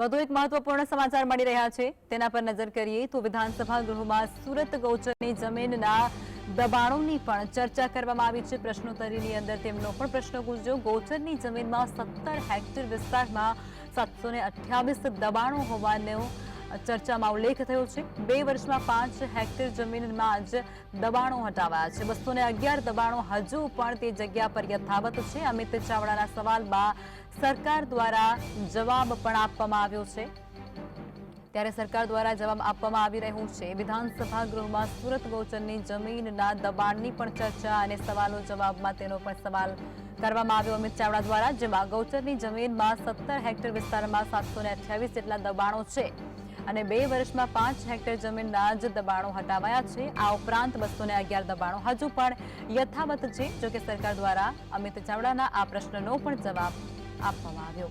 વધુ એક મહત્વપૂર્ણ સમાચાર મળી રહ્યા છે. તેના પર નજર કરીએ તો વિધાનસભા ગૃહમાં સુરત ગૌચરની જમીનના દબાણોની પણ ચર્ચા કરવામાં આવી છે. પ્રશ્નોત્તરીની અંદર તેમનો પણ પ્રશ્ન ગુંજ્યો. ગૌચરની જમીનમાં સત્તર હેક્ટર વિસ્તારમાં સાતસો દબાણો હોવાનો ચર્ચામાં ઉલ્લેખ થયો છે. બે વર્ષમાં પાંચ હેક્ટર જમીનમાં જ દબાણો હટાવાયા છે. બસો અગિયાર દબાણો હજુ પણ તે જગ્યા પર યથાવત છે. અમિત ચાવડાના સવાલમાં સરકાર દ્વારા જવાબ પણ આપવામાં આવ્યો છે. ત્યારે સરકાર દ્વારા જવાબ આપવામાં આવી રહ્યું છે. વિધાનસભા ગૃહમાં સુરત ગૌચરની જમીનના દબાણની પણ ચર્ચા અને સવાલો જવાબમાં તેનો પણ સવાલ કરવામાં આવ્યો. અમિત ચાવડા દ્વારા, જેમાં ગૌચરની જમીનમાં સત્તર હેક્ટર વિસ્તારમાં સાતસો જેટલા દબાણો છે. અને બે વર્ષમાં પાંચ હેક્ટર જમીનના જ દબાણો હટાવાયા છે. આ ઉપરાંત બસો અગિયાર દબાણો હજુ પણ યથાવત છે, જોકે સરકાર દ્વારા અમિત ચાવડાના આ પ્રશ્નનો પણ જવાબ આપવામાં આવ્યો.